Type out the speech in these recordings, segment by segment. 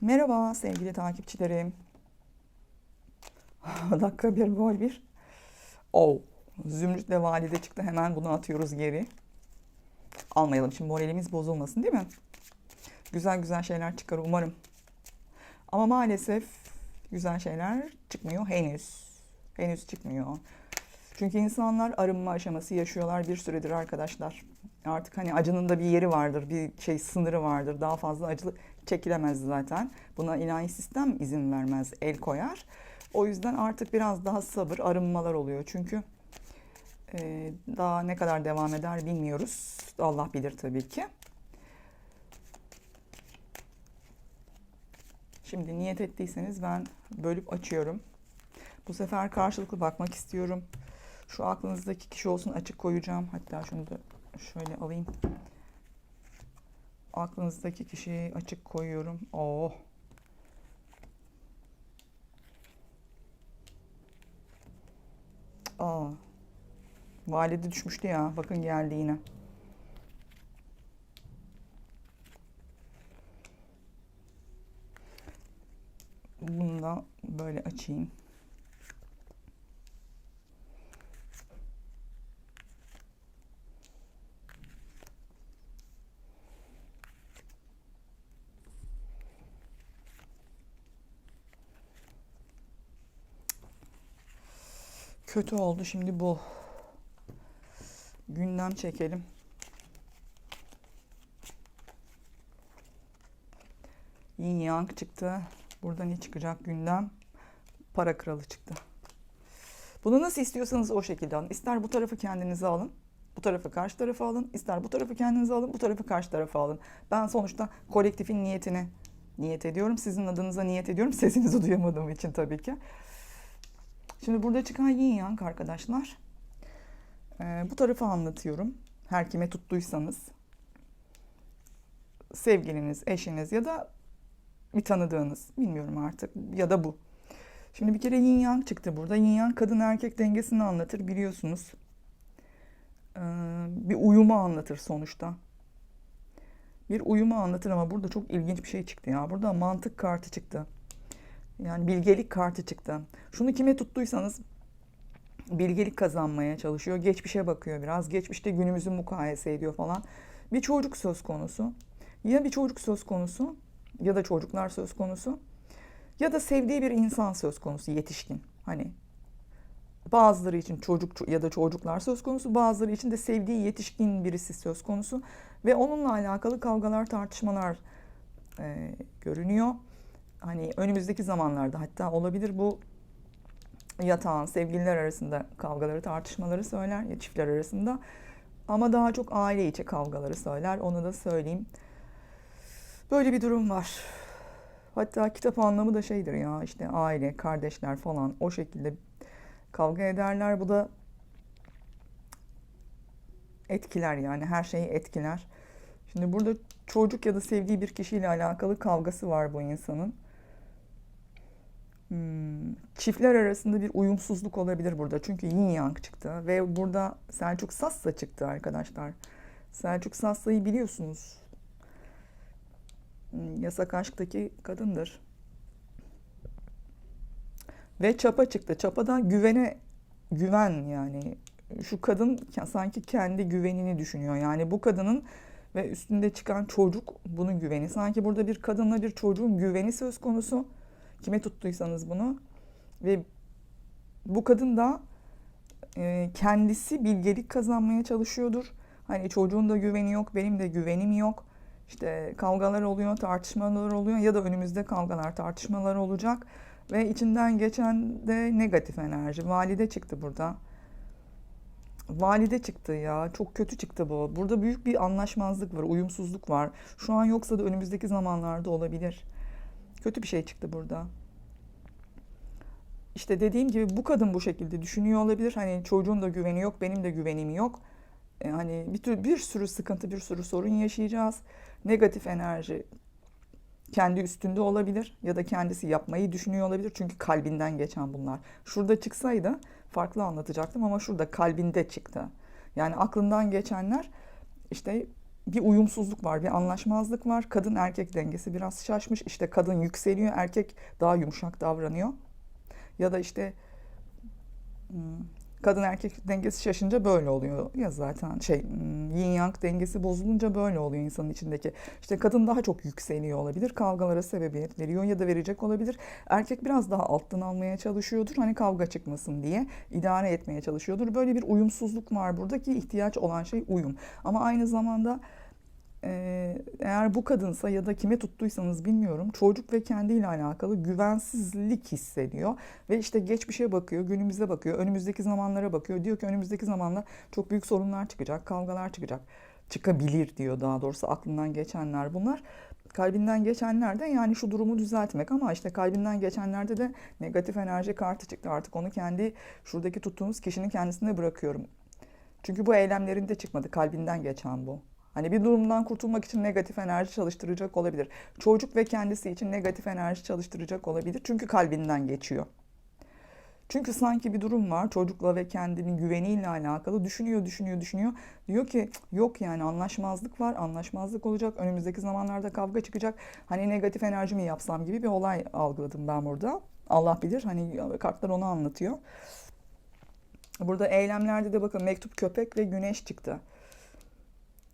Merhaba sevgili takipçilerim. Dakika bir gol bir. Oh. Zümrüt ve valide çıktı. Hemen bunu atıyoruz geri. Almayalım şimdi moralimiz bozulmasın değil mi? Güzel güzel şeyler çıkar umarım. Ama maalesef güzel şeyler çıkmıyor henüz. Henüz çıkmıyor. Çünkü insanlar arınma aşaması yaşıyorlar bir süredir arkadaşlar. Artık hani acının da bir yeri vardır, bir şey sınırı vardır. Daha fazla acılık çekilemez zaten. Buna ilahi sistem izin vermez, el koyar. O yüzden artık biraz daha sabır, arınmalar oluyor. Çünkü e, daha ne kadar devam eder bilmiyoruz. Allah bilir tabii ki. Şimdi niyet ettiyseniz ben bölüp açıyorum. Bu sefer karşılıklı bakmak istiyorum. Şu aklınızdaki kişi olsun açık koyacağım. Hatta şunu da şöyle alayım. Aklınızdaki kişiyi açık koyuyorum. Oh. Aa. Valide düşmüştü ya. Bakın geldi yine. Bunu da böyle açayım. Kötü oldu şimdi bu. Gündem çekelim. Yin Yang çıktı. Burada ne çıkacak gündem? Para kralı çıktı. Bunu nasıl istiyorsanız o şekilde alın. İster bu tarafı kendinize alın. Bu tarafı karşı tarafa alın. İster bu tarafı kendinize alın. Bu tarafı karşı tarafa alın. Ben sonuçta kolektifin niyetine niyet ediyorum. Sizin adınıza niyet ediyorum. Sesinizi duyamadığım için tabii ki. Şimdi burada çıkan yin yang arkadaşlar. Ee, bu tarafı anlatıyorum. Her kime tuttuysanız. Sevgiliniz, eşiniz ya da bir tanıdığınız. Bilmiyorum artık. Ya da bu. Şimdi bir kere yin yang çıktı burada. Yin yang kadın erkek dengesini anlatır biliyorsunuz. Ee, bir uyumu anlatır sonuçta. Bir uyumu anlatır ama burada çok ilginç bir şey çıktı ya. Burada mantık kartı çıktı. Yani bilgelik kartı çıktı. Şunu kime tuttuysanız bilgelik kazanmaya çalışıyor. Geçmişe bakıyor biraz. Geçmişte günümüzü mukayese ediyor falan. Bir çocuk söz konusu. Ya bir çocuk söz konusu ya da çocuklar söz konusu ya da sevdiği bir insan söz konusu yetişkin. Hani bazıları için çocuk ya da çocuklar söz konusu, bazıları için de sevdiği yetişkin birisi söz konusu ve onunla alakalı kavgalar, tartışmalar e, görünüyor. Hani önümüzdeki zamanlarda hatta olabilir bu yatağın sevgililer arasında kavgaları, tartışmaları söyler ya çiftler arasında. Ama daha çok aile içi kavgaları söyler. Onu da söyleyeyim. Böyle bir durum var. Hatta kitap anlamı da şeydir ya işte aile, kardeşler falan o şekilde kavga ederler. Bu da etkiler yani her şeyi etkiler. Şimdi burada çocuk ya da sevdiği bir kişiyle alakalı kavgası var bu insanın. Hmm, çiftler arasında bir uyumsuzluk olabilir burada. Çünkü yin yang çıktı ve burada Selçuk Sassa çıktı arkadaşlar. Selçuk Sassa'yı biliyorsunuz. Hmm, Yasak aşktaki kadındır. Ve çapa çıktı. Çapada güvene güven yani. Şu kadın sanki kendi güvenini düşünüyor. Yani bu kadının ve üstünde çıkan çocuk bunun güveni. Sanki burada bir kadınla bir çocuğun güveni söz konusu. Kime tuttuysanız bunu. Ve bu kadın da e, kendisi bilgelik kazanmaya çalışıyordur. Hani çocuğun da güveni yok, benim de güvenim yok. İşte kavgalar oluyor, tartışmalar oluyor ya da önümüzde kavgalar, tartışmalar olacak. Ve içinden geçen de negatif enerji. Valide çıktı burada. Valide çıktı ya. Çok kötü çıktı bu. Burada büyük bir anlaşmazlık var, uyumsuzluk var. Şu an yoksa da önümüzdeki zamanlarda olabilir. Kötü bir şey çıktı burada. İşte dediğim gibi bu kadın bu şekilde düşünüyor olabilir. Hani çocuğun da güveni yok, benim de güvenim yok. E, hani bir, tür, bir sürü sıkıntı, bir sürü sorun yaşayacağız. Negatif enerji kendi üstünde olabilir ya da kendisi yapmayı düşünüyor olabilir. Çünkü kalbinden geçen bunlar. Şurada çıksaydı farklı anlatacaktım ama şurada kalbinde çıktı. Yani aklından geçenler işte bir uyumsuzluk var, bir anlaşmazlık var. Kadın erkek dengesi biraz şaşmış. İşte kadın yükseliyor, erkek daha yumuşak davranıyor. Ya da işte hmm, kadın erkek dengesi şaşınca böyle oluyor ya zaten şey hmm, yin yang dengesi bozulunca böyle oluyor insanın içindeki. İşte kadın daha çok yükseliyor olabilir, kavgalara sebebiyet veriyor ya da verecek olabilir. Erkek biraz daha alttan almaya çalışıyordur hani kavga çıkmasın diye idare etmeye çalışıyordur. Böyle bir uyumsuzluk var burada ki ihtiyaç olan şey uyum. Ama aynı zamanda eğer bu kadınsa ya da kime tuttuysanız bilmiyorum çocuk ve kendiyle alakalı güvensizlik hissediyor ve işte geçmişe bakıyor, günümüze bakıyor, önümüzdeki zamanlara bakıyor. Diyor ki önümüzdeki zamanlar çok büyük sorunlar çıkacak, kavgalar çıkacak. Çıkabilir diyor daha doğrusu aklından geçenler bunlar. Kalbinden geçenler de yani şu durumu düzeltmek ama işte kalbinden geçenlerde de negatif enerji kartı çıktı. Artık onu kendi şuradaki tuttuğunuz kişinin kendisine bırakıyorum. Çünkü bu eylemlerinde çıkmadı. Kalbinden geçen bu. Hani bir durumdan kurtulmak için negatif enerji çalıştıracak olabilir. Çocuk ve kendisi için negatif enerji çalıştıracak olabilir. Çünkü kalbinden geçiyor. Çünkü sanki bir durum var çocukla ve kendinin güveniyle alakalı düşünüyor, düşünüyor, düşünüyor. Diyor ki yok yani anlaşmazlık var, anlaşmazlık olacak. Önümüzdeki zamanlarda kavga çıkacak. Hani negatif enerji mi yapsam gibi bir olay algıladım ben burada. Allah bilir hani kartlar onu anlatıyor. Burada eylemlerde de bakın mektup köpek ve güneş çıktı.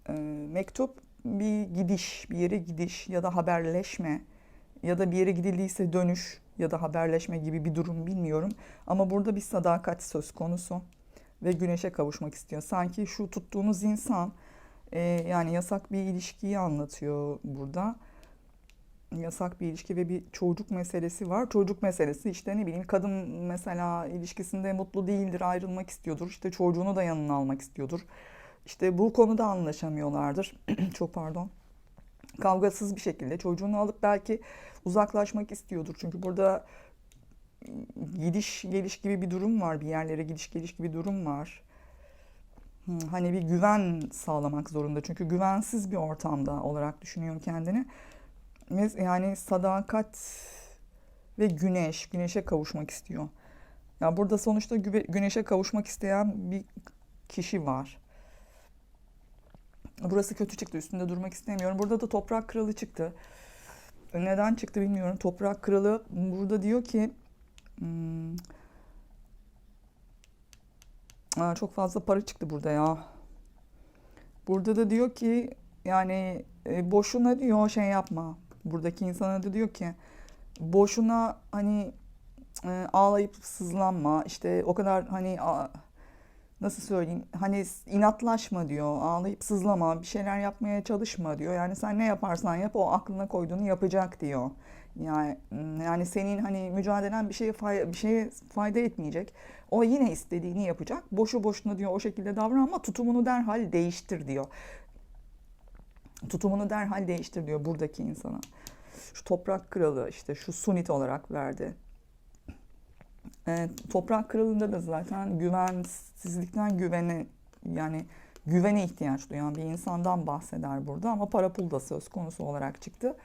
E, mektup bir gidiş, bir yere gidiş ya da haberleşme ya da bir yere gidildiyse dönüş ya da haberleşme gibi bir durum bilmiyorum. Ama burada bir sadakat söz konusu ve güneşe kavuşmak istiyor. Sanki şu tuttuğunuz insan e, yani yasak bir ilişkiyi anlatıyor burada. Yasak bir ilişki ve bir çocuk meselesi var. Çocuk meselesi işte ne bileyim kadın mesela ilişkisinde mutlu değildir, ayrılmak istiyordur. İşte çocuğunu da yanına almak istiyordur. İşte bu konuda anlaşamıyorlardır. Çok pardon. Kavgasız bir şekilde çocuğunu alıp belki uzaklaşmak istiyordur. Çünkü burada gidiş geliş gibi bir durum var. Bir yerlere gidiş geliş gibi bir durum var. Hani bir güven sağlamak zorunda. Çünkü güvensiz bir ortamda olarak düşünüyor kendini. Yani sadakat ve güneş, güneşe kavuşmak istiyor. Ya burada sonuçta güneşe kavuşmak isteyen bir kişi var. Burası kötü çıktı. Üstünde durmak istemiyorum. Burada da toprak kralı çıktı. Neden çıktı bilmiyorum. Toprak kralı burada diyor ki hmm, çok fazla para çıktı burada ya. Burada da diyor ki yani e, boşuna diyor şey yapma. Buradaki insana da diyor ki boşuna hani e, ağlayıp sızlanma. İşte o kadar hani a, nasıl söyleyeyim hani inatlaşma diyor ağlayıp sızlama bir şeyler yapmaya çalışma diyor. Yani sen ne yaparsan yap o aklına koyduğunu yapacak diyor. Yani yani senin hani mücadelen bir şeye fayda, bir şeye fayda etmeyecek. O yine istediğini yapacak. Boşu boşuna diyor o şekilde davranma tutumunu derhal değiştir diyor. Tutumunu derhal değiştir diyor buradaki insana. Şu toprak kralı işte şu sunit olarak verdi e, toprak kralında da zaten güvensizlikten güvene yani güvene ihtiyaç duyan bir insandan bahseder burada ama para pul da söz konusu olarak çıktı.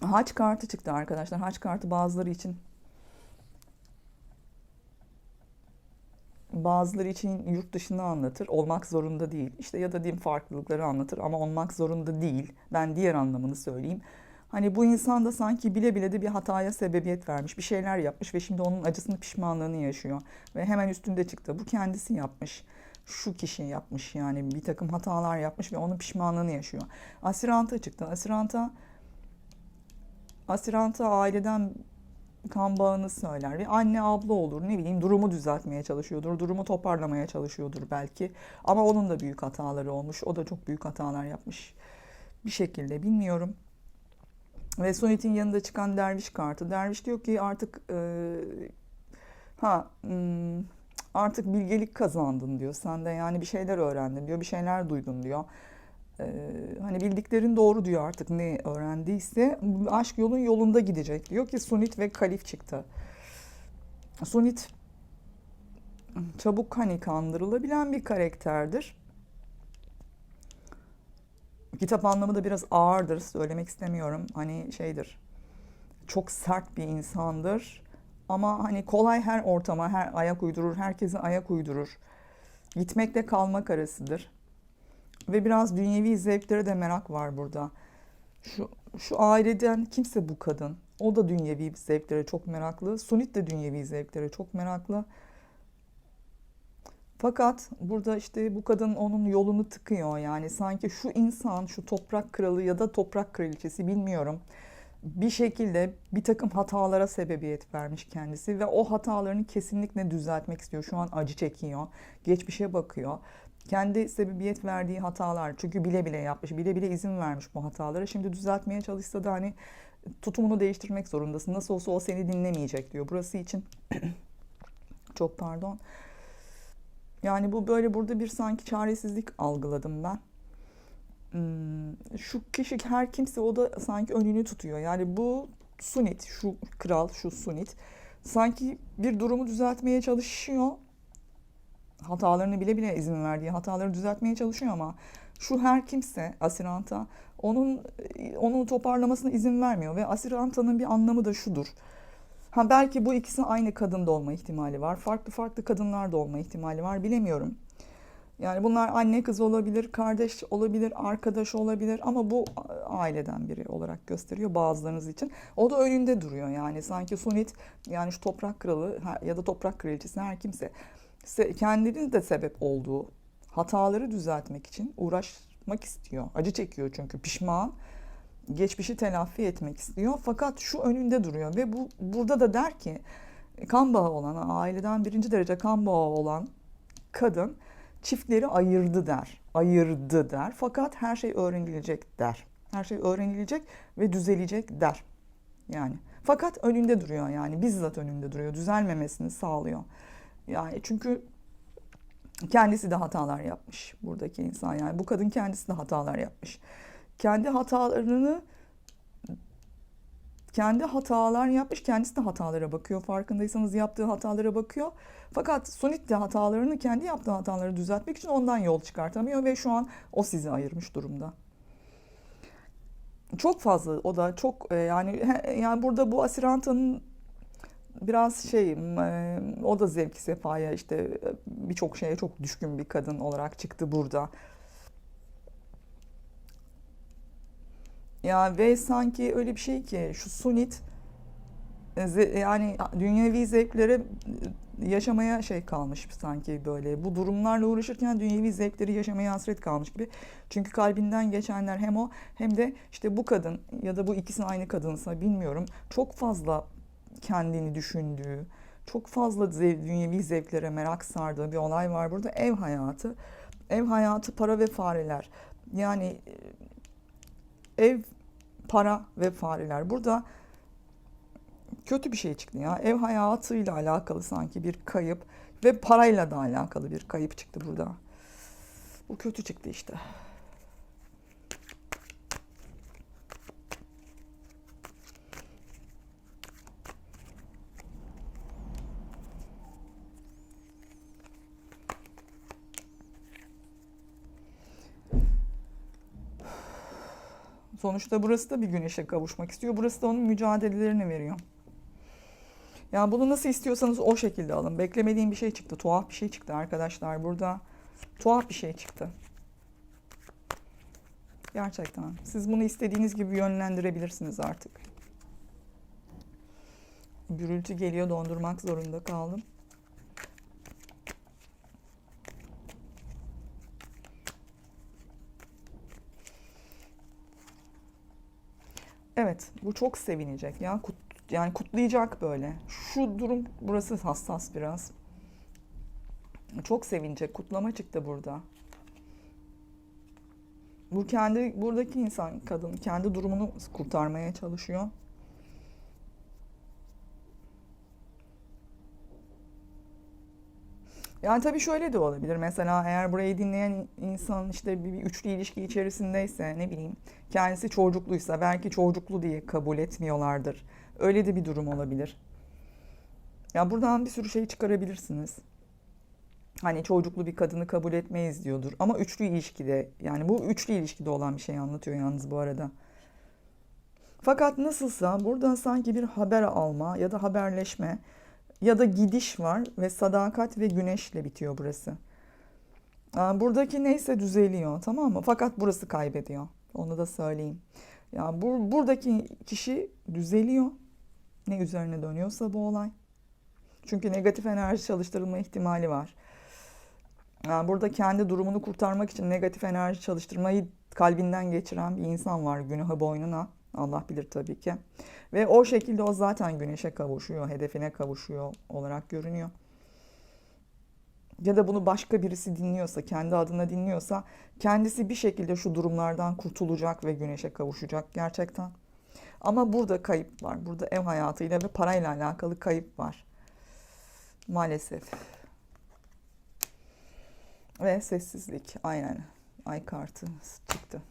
Haç kartı çıktı arkadaşlar. Haç kartı bazıları için bazıları için yurt dışını anlatır. Olmak zorunda değil. İşte ya da din farklılıkları anlatır ama olmak zorunda değil. Ben diğer anlamını söyleyeyim. Hani bu insan da sanki bile bile de bir hataya sebebiyet vermiş, bir şeyler yapmış ve şimdi onun acısını, pişmanlığını yaşıyor. Ve hemen üstünde çıktı. Bu kendisi yapmış. Şu kişi yapmış yani bir takım hatalar yapmış ve onun pişmanlığını yaşıyor. Asiranta çıktı. Asiranta Asiranta aileden kan bağını söyler. Bir anne abla olur ne bileyim durumu düzeltmeye çalışıyordur. Durumu toparlamaya çalışıyordur belki. Ama onun da büyük hataları olmuş. O da çok büyük hatalar yapmış. Bir şekilde bilmiyorum. Ve Sonit'in yanında çıkan derviş kartı. Derviş diyor ki artık e, ha hmm, artık bilgelik kazandın diyor. Sen de yani bir şeyler öğrendin diyor. Bir şeyler duydun diyor. Ee, hani bildiklerin doğru diyor artık ne öğrendiyse aşk yolun yolunda gidecek diyor ki Sunit ve Kalif çıktı. Sunit çabuk hani kandırılabilen bir karakterdir. Kitap anlamı da biraz ağırdır. Söylemek istemiyorum. Hani şeydir. Çok sert bir insandır. Ama hani kolay her ortama her ayak uydurur. Herkese ayak uydurur. Gitmekle kalmak arasıdır. Ve biraz dünyevi zevklere de merak var burada. Şu, şu aileden kimse bu kadın. O da dünyevi zevklere çok meraklı. Sunit de dünyevi zevklere çok meraklı. Fakat burada işte bu kadın onun yolunu tıkıyor. Yani sanki şu insan, şu toprak kralı ya da toprak kraliçesi bilmiyorum. Bir şekilde bir takım hatalara sebebiyet vermiş kendisi ve o hatalarını kesinlikle düzeltmek istiyor. Şu an acı çekiyor, geçmişe bakıyor. Kendi sebebiyet verdiği hatalar çünkü bile bile yapmış, bile bile izin vermiş bu hatalara. Şimdi düzeltmeye çalışsa da hani tutumunu değiştirmek zorundasın. Nasıl olsa o seni dinlemeyecek diyor. Burası için çok pardon. Yani bu böyle burada bir sanki çaresizlik algıladım ben. Hmm, şu kişi her kimse o da sanki önünü tutuyor. Yani bu Sunit, şu kral, şu Sunit sanki bir durumu düzeltmeye çalışıyor. Hatalarını bile bile izin verdiği hataları düzeltmeye çalışıyor ama şu her kimse Asiranta onun onu toparlamasına izin vermiyor ve Asiranta'nın bir anlamı da şudur. Ha belki bu ikisi aynı kadında olma ihtimali var. Farklı farklı kadınlar da olma ihtimali var. Bilemiyorum. Yani bunlar anne kız olabilir, kardeş olabilir, arkadaş olabilir ama bu aileden biri olarak gösteriyor bazılarınız için. O da önünde duruyor yani sanki Sunit yani şu toprak kralı ya da toprak kraliçesi her kimse kendinin de sebep olduğu hataları düzeltmek için uğraşmak istiyor. Acı çekiyor çünkü pişman geçmişi telafi etmek istiyor. Fakat şu önünde duruyor ve bu burada da der ki kan bağı olan, aileden birinci derece kan bağı olan kadın çiftleri ayırdı der. Ayırdı der. Fakat her şey öğrenilecek der. Her şey öğrenilecek ve düzelecek der. Yani fakat önünde duruyor yani bizzat önünde duruyor. Düzelmemesini sağlıyor. Yani çünkü kendisi de hatalar yapmış buradaki insan yani bu kadın kendisi de hatalar yapmış kendi hatalarını kendi hatalar yapmış, kendisi de hatalara bakıyor. Farkındaysanız yaptığı hatalara bakıyor. Fakat Sunit de hatalarını, kendi yaptığı hataları düzeltmek için ondan yol çıkartamıyor ve şu an o sizi ayırmış durumda. Çok fazla o da çok e, yani yani burada bu Asiranta'nın biraz şey e, o da zevki sefaya işte e, birçok şeye çok düşkün bir kadın olarak çıktı burada. Ya ve sanki öyle bir şey ki şu sunit yani dünyevi zevklere yaşamaya şey kalmış sanki böyle. Bu durumlarla uğraşırken dünyevi zevkleri yaşamaya hasret kalmış gibi. Çünkü kalbinden geçenler hem o hem de işte bu kadın ya da bu ikisi aynı kadınsa bilmiyorum. Çok fazla kendini düşündüğü, çok fazla zev, dünyevi zevklere merak sardığı bir olay var burada. Ev hayatı. Ev hayatı para ve fareler. Yani ev para ve fareler. Burada kötü bir şey çıktı ya. Ev hayatıyla alakalı sanki bir kayıp ve parayla da alakalı bir kayıp çıktı burada. Bu kötü çıktı işte. Sonuçta burası da bir güneşe kavuşmak istiyor. Burası da onun mücadelelerini veriyor. Yani bunu nasıl istiyorsanız o şekilde alın. Beklemediğim bir şey çıktı. Tuhaf bir şey çıktı arkadaşlar. Burada tuhaf bir şey çıktı. Gerçekten. Siz bunu istediğiniz gibi yönlendirebilirsiniz artık. Gürültü geliyor dondurmak zorunda kaldım. Evet, bu çok sevinecek ya. Kut, yani kutlayacak böyle. Şu durum burası hassas biraz. Çok sevinecek. Kutlama çıktı burada. Bu kendi buradaki insan kadın kendi durumunu kurtarmaya çalışıyor. Yani tabii şöyle de olabilir. Mesela eğer burayı dinleyen insan işte bir, bir üçlü ilişki içerisindeyse ne bileyim kendisi çocukluysa belki çocuklu diye kabul etmiyorlardır. Öyle de bir durum olabilir. Ya buradan bir sürü şey çıkarabilirsiniz. Hani çocuklu bir kadını kabul etmeyiz diyordur. Ama üçlü ilişkide yani bu üçlü ilişkide olan bir şey anlatıyor yalnız bu arada. Fakat nasılsa buradan sanki bir haber alma ya da haberleşme ya da gidiş var ve sadakat ve güneşle bitiyor burası. Buradaki neyse düzeliyor tamam mı? Fakat burası kaybediyor. Onu da söyleyeyim. Yani bu, buradaki kişi düzeliyor. Ne üzerine dönüyorsa bu olay. Çünkü negatif enerji çalıştırılma ihtimali var. Yani burada kendi durumunu kurtarmak için negatif enerji çalıştırmayı kalbinden geçiren bir insan var günahı boynuna. Allah bilir tabii ki. Ve o şekilde o zaten güneşe kavuşuyor, hedefine kavuşuyor olarak görünüyor. Ya da bunu başka birisi dinliyorsa, kendi adına dinliyorsa kendisi bir şekilde şu durumlardan kurtulacak ve güneşe kavuşacak gerçekten. Ama burada kayıp var. Burada ev hayatıyla ve parayla alakalı kayıp var. Maalesef. Ve sessizlik. Aynen. Ay kartı çıktı.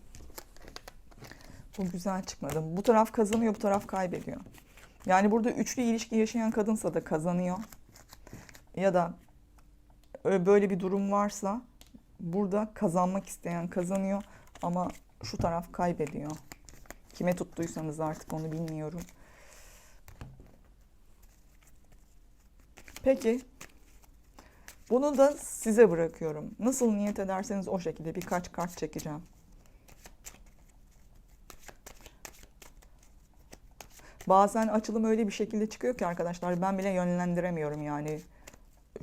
Bu güzel çıkmadı. Bu taraf kazanıyor, bu taraf kaybediyor. Yani burada üçlü ilişki yaşayan kadınsa da kazanıyor. Ya da böyle bir durum varsa burada kazanmak isteyen kazanıyor ama şu taraf kaybediyor. Kime tuttuysanız artık onu bilmiyorum. Peki. Bunu da size bırakıyorum. Nasıl niyet ederseniz o şekilde birkaç kart çekeceğim. Bazen açılım öyle bir şekilde çıkıyor ki arkadaşlar ben bile yönlendiremiyorum yani.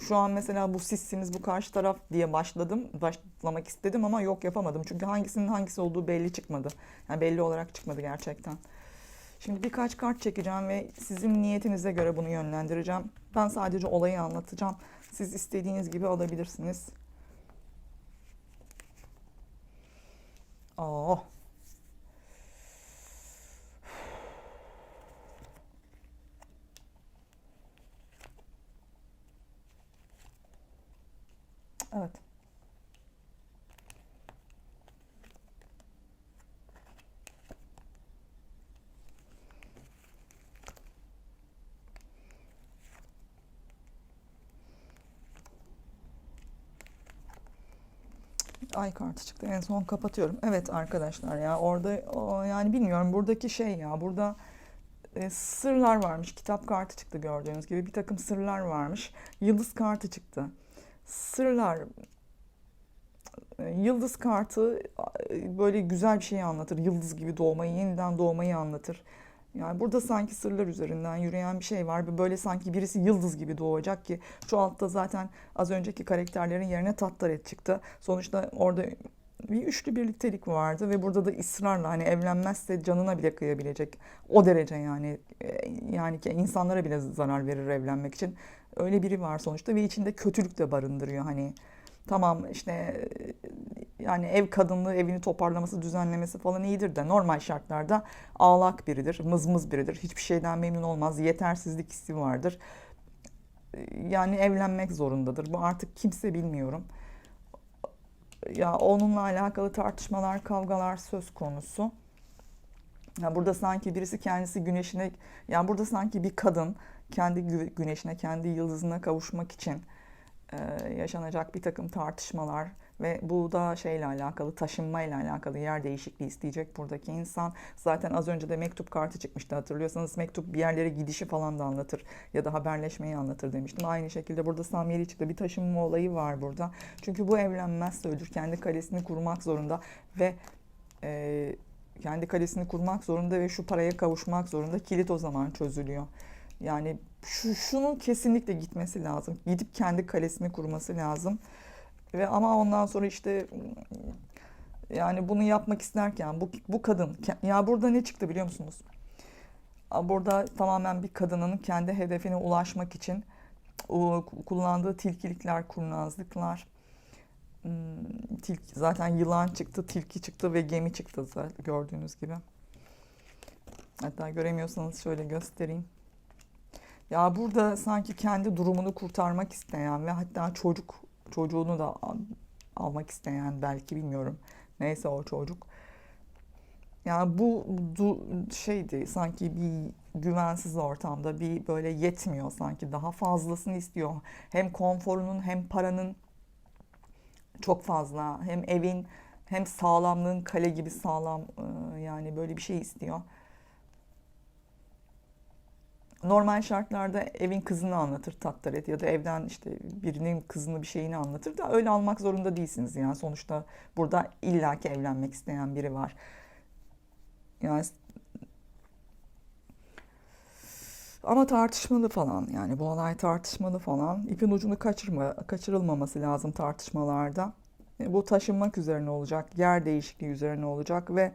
Şu an mesela bu sizsiniz bu karşı taraf diye başladım. Başlamak istedim ama yok yapamadım. Çünkü hangisinin hangisi olduğu belli çıkmadı. Yani belli olarak çıkmadı gerçekten. Şimdi birkaç kart çekeceğim ve sizin niyetinize göre bunu yönlendireceğim. Ben sadece olayı anlatacağım. Siz istediğiniz gibi alabilirsiniz. Oh. Evet. Ay kartı çıktı. En son kapatıyorum. Evet arkadaşlar ya orada o, yani bilmiyorum buradaki şey ya burada e, sırlar varmış. Kitap kartı çıktı gördüğünüz gibi. Bir takım sırlar varmış. Yıldız kartı çıktı. Sırlar e, Yıldız kartı e, böyle güzel bir şeyi anlatır. Yıldız gibi doğmayı, yeniden doğmayı anlatır. Yani burada sanki sırlar üzerinden yürüyen bir şey var. Böyle sanki birisi yıldız gibi doğacak ki şu altta zaten az önceki karakterlerin yerine Tattaret çıktı. Sonuçta orada bir üçlü birliktelik vardı ve burada da ısrarla hani evlenmezse canına bile kıyabilecek o derece yani e, yani ki insanlara bile zarar verir evlenmek için öyle biri var sonuçta ve içinde kötülük de barındırıyor hani tamam işte yani ev kadınlığı evini toparlaması, düzenlemesi falan iyidir de normal şartlarda ağlak biridir, mızmız biridir. Hiçbir şeyden memnun olmaz, yetersizlik hissi vardır. Yani evlenmek zorundadır. Bu artık kimse bilmiyorum. Ya onunla alakalı tartışmalar, kavgalar söz konusu. Ya burada sanki birisi kendisi güneşine, yani burada sanki bir kadın kendi güneşine, kendi yıldızına kavuşmak için yaşanacak bir takım tartışmalar, ve bu da şeyle alakalı, taşınmayla alakalı yer değişikliği isteyecek buradaki insan. Zaten az önce de mektup kartı çıkmıştı hatırlıyorsanız mektup bir yerlere gidişi falan da anlatır ya da haberleşmeyi anlatır demiştim. Aynı şekilde burada Samyeli çıktı. Bir taşınma olayı var burada. Çünkü bu evlenmezse ölür. Kendi kalesini kurmak zorunda ve e, kendi kalesini kurmak zorunda ve şu paraya kavuşmak zorunda. Kilit o zaman çözülüyor. Yani şu, şunun kesinlikle gitmesi lazım. Gidip kendi kalesini kurması lazım. Ve ama ondan sonra işte yani bunu yapmak isterken bu, bu kadın ya burada ne çıktı biliyor musunuz? Burada tamamen bir kadının kendi hedefine ulaşmak için kullandığı tilkilikler, kurnazlıklar, hmm, tilki, zaten yılan çıktı, tilki çıktı ve gemi çıktı zaten gördüğünüz gibi. Hatta göremiyorsanız şöyle göstereyim. Ya burada sanki kendi durumunu kurtarmak isteyen ve hatta çocuk çocuğunu da almak isteyen belki bilmiyorum. Neyse o çocuk. Yani bu du, şeydi sanki bir güvensiz ortamda bir böyle yetmiyor sanki daha fazlasını istiyor. Hem konforunun hem paranın çok fazla hem evin hem sağlamlığın kale gibi sağlam yani böyle bir şey istiyor. Normal şartlarda evin kızını anlatır Tattaret ya da evden işte birinin kızını bir şeyini anlatır da öyle almak zorunda değilsiniz yani sonuçta burada illaki evlenmek isteyen biri var. Yani ama tartışmalı falan yani bu olay tartışmalı falan. İpin ucunu kaçırma, kaçırılmaması lazım tartışmalarda. E, Bu taşınmak üzerine olacak, yer değişikliği üzerine olacak ve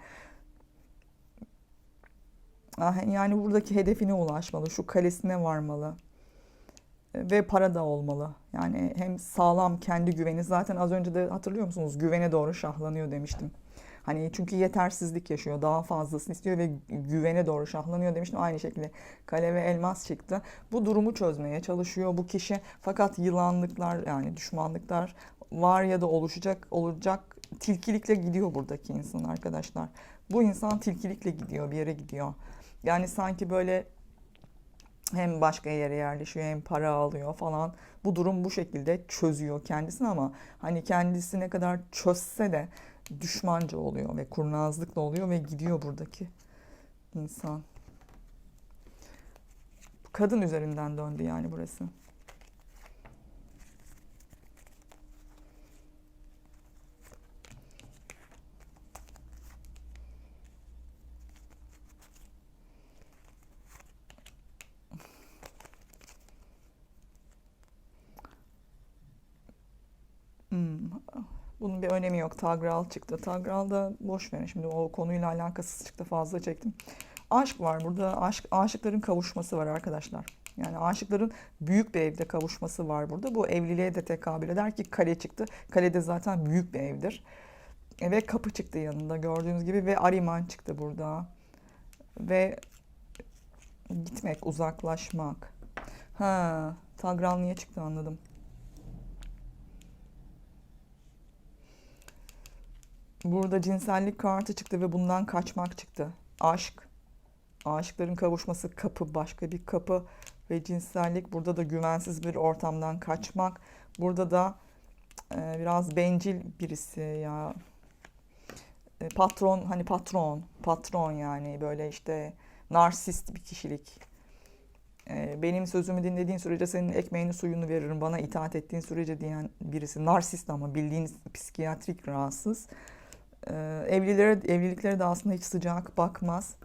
yani buradaki hedefine ulaşmalı, şu kalesine varmalı E, ve para da olmalı. Yani hem sağlam kendi güveni zaten az önce de hatırlıyor musunuz? Güvene doğru şahlanıyor demiştim. Hani çünkü yetersizlik yaşıyor, daha fazlasını istiyor ve güvene doğru şahlanıyor demiştim. Aynı şekilde kale ve elmas çıktı. Bu durumu çözmeye çalışıyor bu kişi. Fakat yılanlıklar yani düşmanlıklar var ya da oluşacak olacak tilkilikle gidiyor buradaki insan arkadaşlar. Bu insan tilkilikle gidiyor, bir yere gidiyor. Yani sanki böyle hem başka yere yerleşiyor hem para alıyor falan. Bu durum bu şekilde çözüyor kendisini ama hani kendisi ne kadar çözse de düşmanca oluyor ve kurnazlıkla oluyor ve gidiyor buradaki insan. Kadın üzerinden döndü yani burası. Hmm. Bunun bir önemi yok. Tagral çıktı. Tagral da boş verin. Şimdi o konuyla alakasız çıktı. Fazla çektim. Aşk var burada. Aşk, aşıkların kavuşması var arkadaşlar. Yani aşıkların büyük bir evde kavuşması var burada. Bu evliliğe de tekabül eder ki kale çıktı. Kale de zaten büyük bir evdir. E, Ve kapı çıktı yanında gördüğünüz gibi ve Ariman çıktı burada. Ve gitmek, uzaklaşmak. Ha, Tagral niye çıktı anladım. Burada cinsellik kartı çıktı ve bundan kaçmak çıktı. Aşk. Aşıkların kavuşması kapı, başka bir kapı ve cinsellik. Burada da güvensiz bir ortamdan kaçmak. Burada da e, biraz bencil birisi ya. E, patron, hani patron, patron yani böyle işte narsist bir kişilik. E, benim sözümü dinlediğin sürece senin ekmeğini suyunu veririm, bana itaat ettiğin sürece diyen birisi. Narsist ama bildiğiniz psikiyatrik rahatsız. Ee, evlilere, evliliklere de aslında hiç sıcak bakmaz.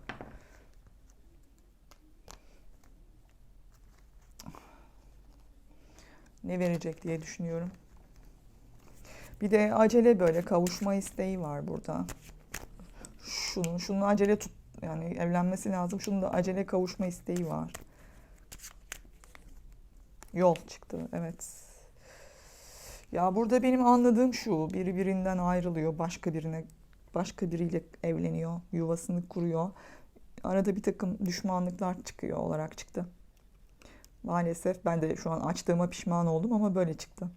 Ne verecek diye düşünüyorum. Bir de acele böyle kavuşma isteği var burada. Şunun, şunun acele tut yani evlenmesi lazım. Şunun da acele kavuşma isteği var. Yol çıktı. Evet. Ya burada benim anladığım şu, biri birinden ayrılıyor, başka birine, başka biriyle evleniyor, yuvasını kuruyor. Arada bir takım düşmanlıklar çıkıyor olarak çıktı. Maalesef ben de şu an açtığıma pişman oldum ama böyle çıktı.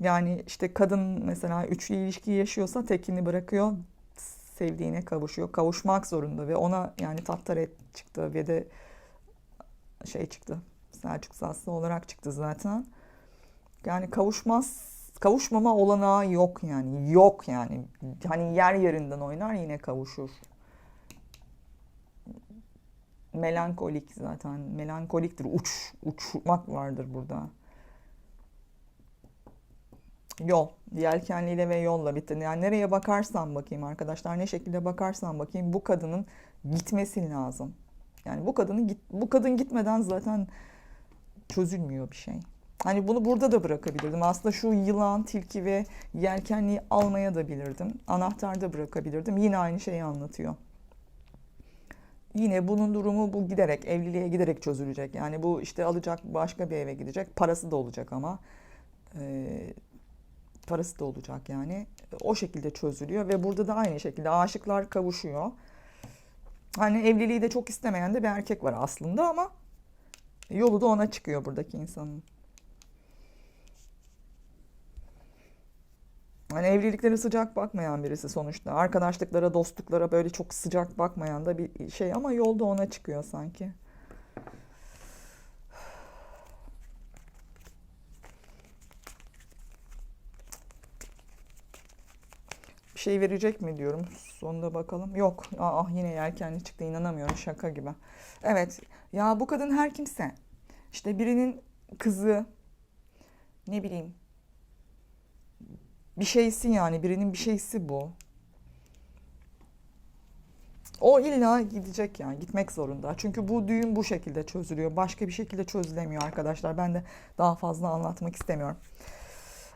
Yani işte kadın mesela üçlü ilişki yaşıyorsa tekini bırakıyor, sevdiğine kavuşuyor, kavuşmak zorunda ve ona yani Tattaret çıktı ve de şey çıktı, Selçuk Saslı olarak çıktı zaten. Yani kavuşmaz, kavuşmama olanağı yok yani. Yok yani. Hani yer yerinden oynar yine kavuşur. Melankolik zaten. Melankoliktir. Uç, uçmak vardır burada. Yol. Yelkenliyle ve yolla bitti. Yani nereye bakarsan bakayım arkadaşlar, ne şekilde bakarsan bakayım bu kadının gitmesi lazım. Yani bu kadının bu kadın gitmeden zaten çözülmüyor bir şey. Hani bunu burada da bırakabilirdim. Aslında şu yılan, tilki ve yelkenliği almaya da bilirdim. Anahtar da bırakabilirdim. Yine aynı şeyi anlatıyor. Yine bunun durumu bu giderek, evliliğe giderek çözülecek. Yani bu işte alacak başka bir eve gidecek. Parası da olacak ama. Ee, parası da olacak yani. O şekilde çözülüyor ve burada da aynı şekilde aşıklar kavuşuyor. Hani evliliği de çok istemeyen de bir erkek var aslında ama yolu da ona çıkıyor buradaki insanın. Hani evliliklere sıcak bakmayan birisi sonuçta. Arkadaşlıklara, dostluklara böyle çok sıcak bakmayan da bir şey ama yolda ona çıkıyor sanki. Bir şey verecek mi diyorum. Sonunda bakalım. Yok. Aa, yine yelkenli çıktı. inanamıyorum. Şaka gibi. Evet. Ya bu kadın her kimse. İşte birinin kızı ne bileyim bir şeysi yani birinin bir şeysi bu. O illa gidecek yani gitmek zorunda. Çünkü bu düğün bu şekilde çözülüyor. Başka bir şekilde çözülemiyor arkadaşlar. Ben de daha fazla anlatmak istemiyorum.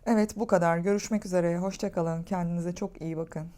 Evet bu kadar. Görüşmek üzere. Hoşçakalın. Kendinize çok iyi bakın.